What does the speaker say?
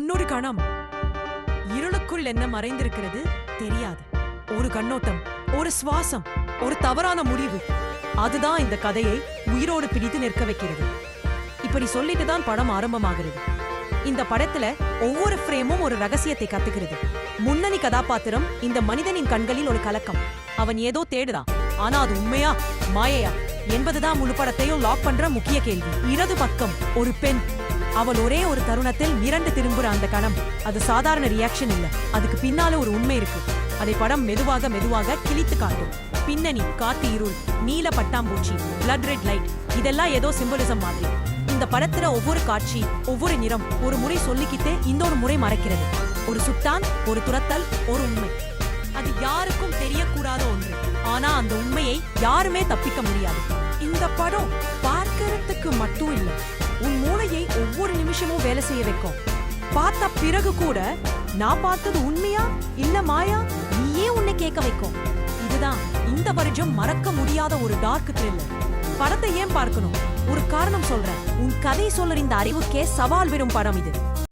முன்னொரு கணம். இருளுக்குள் என்ன மறைந்திருக்கிறது தெரியாது. ஒரு கண்ணோட்டம் ஒரு சுவாசம் ஒரு தவறான முடிவு. அதுதான் இந்த கதையை உயிரோடு பிடித்து நிற்க வைக்கிறது. இப்படி சொல்லிட்டு தான் படம் ஆரம்பமாகிறது. இந்த படத்துல ஒவ்வொரு ஃப்ரேமும் ஒரு ரகசியத்தை கத்துக்கிறது. முன்னணி கதாபாத்திரம் இந்த மனிதனின் கண்களில் ஒரு கலக்கம். அவன் ஏதோ தேடுதான் ஆனா அது உண்மையா மாயையா என்பதுதான் முழு படத்தையும் லாக் பண்ற முக்கிய கேள்வி. இடது பக்கம் ஒரு பெண். அவள் ஒரே ஒரு தருணத்தில் மிரண்டு திரும்புற அந்த கணம். அது சாதாரண ரியாக்ஷன் இல்ல. அதுக்கு பின்னால ஒரு உண்மை இருக்கு. அதை படம் மெதுவாக மெதுவாக கிழித்து காட்டும். பின்னணி காத்து இருள் நீல பட்டாம்பூச்சி பிளட் ரெட் லைட் இதெல்லாம் ஏதோ சிம்பலிசம் மாதிரி. இந்த படத்துல ஒவ்வொரு காட்சி ஒவ்வொரு நிறம் ஒரு முறை சொல்லிக்கிட்டு இன்னொரு முறை மறைக்கிறது. ஒரு சுட்டான் ஒரு துரத்தல் ஒரு உண்மை. அது யாருக்கும் தெரியக்கூடாத ஒன்று. ஆனா அந்த உண்மையை யாருமே தப்பிக்க முடியாது. நிமிஷமும் வேலை செய்ய வைக்கும். பார்த்த பிறகு கூட நான் பார்த்தது உண்மையா இல்ல மாயா? நீயே உன்னை கேட்க வைக்கும். இதுதான் இந்த வருஷம் மறக்க முடியாத ஒரு டார்க் த்ரில்லர் படத்தை ஏன் பார்க்கணும்? ஒரு காரணம் சொல்றேன். உன் கதை சொல்ற இந்த அறிவுக்கே சவால் விடும் படம் இது.